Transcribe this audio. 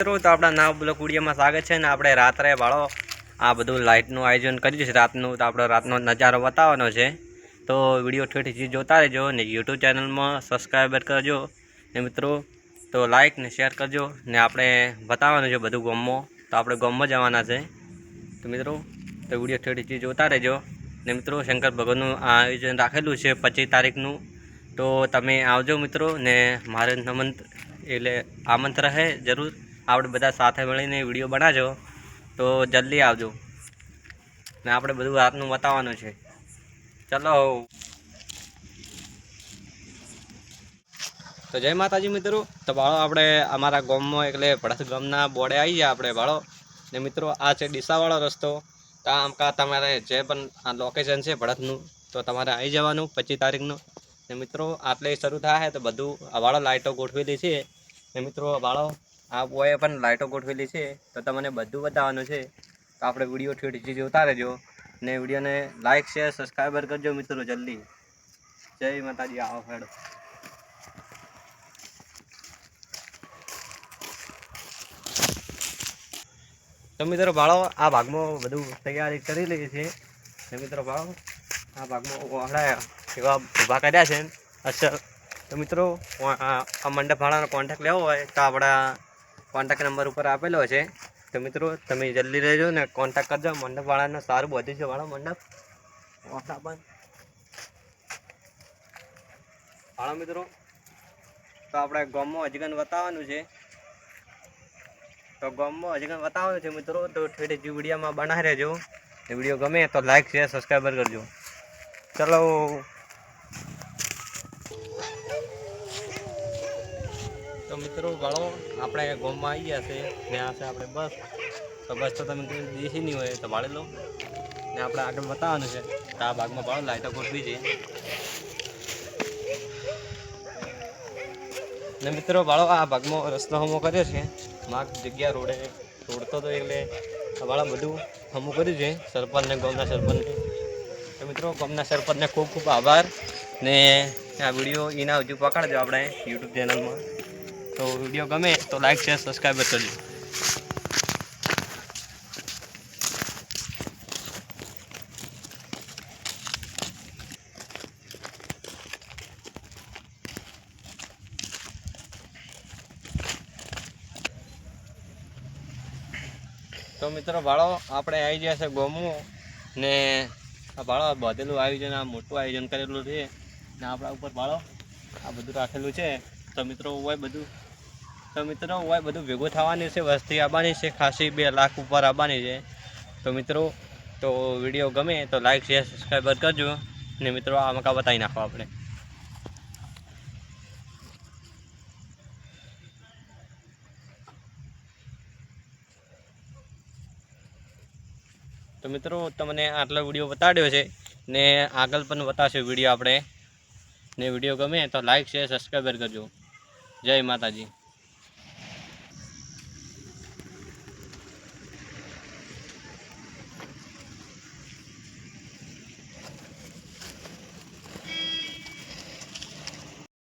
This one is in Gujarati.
મિત્રો, તો આપણા નાવ બ્લોક ઉડિયામાં સ્વાગત છે ને આપણે રાત્રે ભાળો આ બધું લાઇટનું આયોજન કર્યું છે. રાતનું તો આપણે રાતનો નજારો બતાવવાનો છે. તો વીડિયો ઠેઠથી જોતા રહેજો ને યુટ્યુબ ચેનલમાં સબસ્ક્રાઈબર કરજો. ને મિત્રો, તો લાઇક ને શેર કરજો. ને આપણે બતાવવાનું છે બધું ગમમાં તો આપણે ગમમાં જવાના છે. તો મિત્રો, તો વીડિયો ઠેઠથી જોતા રહેજો. ને મિત્રો, શંકર ભગવાનનું આયોજન રાખેલું છે પચીસ તારીખનું. તો તમે આવજો મિત્રો, ને મારે નમન એટલે આમંત્ર રહે જરૂર. આપણે બધા સાથે મળીને વીડિયો બનાવજો. તો જલ્દી આવજો. ને આપણે બધું રાતનું બતાવવાનું છે. ચલો. તો જય માતાજી મિત્રો. તો ભાળો આપણે અમારા ગામમાં એટલે ભડત ગામના બોર્ડે આવી ગયા આપણે ભાળો ને મિત્રો, આ છે ડીસાવાળો રસ્તો. તો આમ કા તમારે જે પણ આ લોકેશન છે ભડતનું તો તમારે આવી જવાનું પચીસ તારીખનું. ને મિત્રો, આટલે શરૂ થાય તો બધું આ વાળો લાઇટો ગોઠવેલી છે. ને મિત્રો વાળો આ બોએ પણ લાઇટો ગોઠવેલી છે, તો તમને બધું બતાવવાનું છે. તો આપણે વીડિયો ઠેઠથી જોતા રહેજો. ને વિડીયોને લાઇક શેર સબસ્ક્રાઈબર કરજો મિત્રો જલ્દી. જય માતાજી, આવો હેડો. તો મિત્રો ભાળો આ ભાગમાં બધું તૈયારી કરી લઈએ છે ને મિત્રો ભાળો આ ભાગમાં વાળા એવા ઊભા કર્યા છે. અસર તો મિત્રો, આ મંડપ ભાડાનો કોન્ટેક્ટ લેવો હોય તો આપણા કોન્ટેક્ટ નંબર ઉપર આપેલો છે. તો મિત્રો તમે જલ્દી રહેજો ને કોન્ટેક્ટ કરજો. મંડપવાળાનો સારું બધું છે વાળો મંડપ. હાલો મિત્રો તો આપણે ગામમાં અજગન બતાવવાનું છે. તો ગામમાં અજગન બતાવવાનું છે મિત્રો તો ઠેઠ વિડીયોમાં બનાવી રહેજો. વીડિયો ગમે તો લાઈક શેર સબસ્ક્રાઈબર કરજો. ચલો. મિત્રો, વાળો, આપણે ગામમાં આવી ગયા છે ને આ છે આપણે બસ. તો બસ તો તમે દેશી નહીં હોય, તો ભાડે લો. ને આપણે આગળ બતાવવાનું છે. તો આ ભાગમાં ભાડો લાઈટો ગોઠવી છે. ને મિત્રો ભાડો આ ભાગમાં રસ્તો હમો કર્યો છે. માગ જગ્યા રોડે રોડતો તો એટલે ભાડા બધું હમું કર્યું છે, સરપંચને, ગામના સરપંચને. તો મિત્રો, ગામના સરપંચને ખૂબ ખૂબ આભાર. ને આ વીડિયો એના હજુ પકડજો આપણે યુટ્યુબ ચેનલમાં તો વીડિયો ગમે તો લાઈક શેર સબસ્ક્રાઈબર કરજો. તો મિત્રો ભાડો આપણે આવી ગયા છે ગોમું ને આ ભાડો બધેલું આયોજન, આ મોટું આયોજન કરેલું છે. ને આપણા ઉપર ભાડો આ બધું રાખેલું છે. તો મિત્રો, હોય બધું. તો મિત્રો હોય બધું ભેગું થવાની છે, વસ્તી આવવાની છે, ખાસી બે લાખ ઉપર આવવાની છે. તો મિત્રો, તો વીડિયો ગમે તો લાઈક શેર સબસ્ક્રાઈબર કરજો. ને મિત્રો, આ મકા બતાવી નાખો આપણે. તો મિત્રો તમને આટલો વીડિયો બતાડ્યો છે, ને આગળ પણ બતાવશે વીડિયો આપણે. ને વીડિયો ગમે તો લાઈક શેર સબસ્ક્રાઈબર કરજો. જય માતાજી.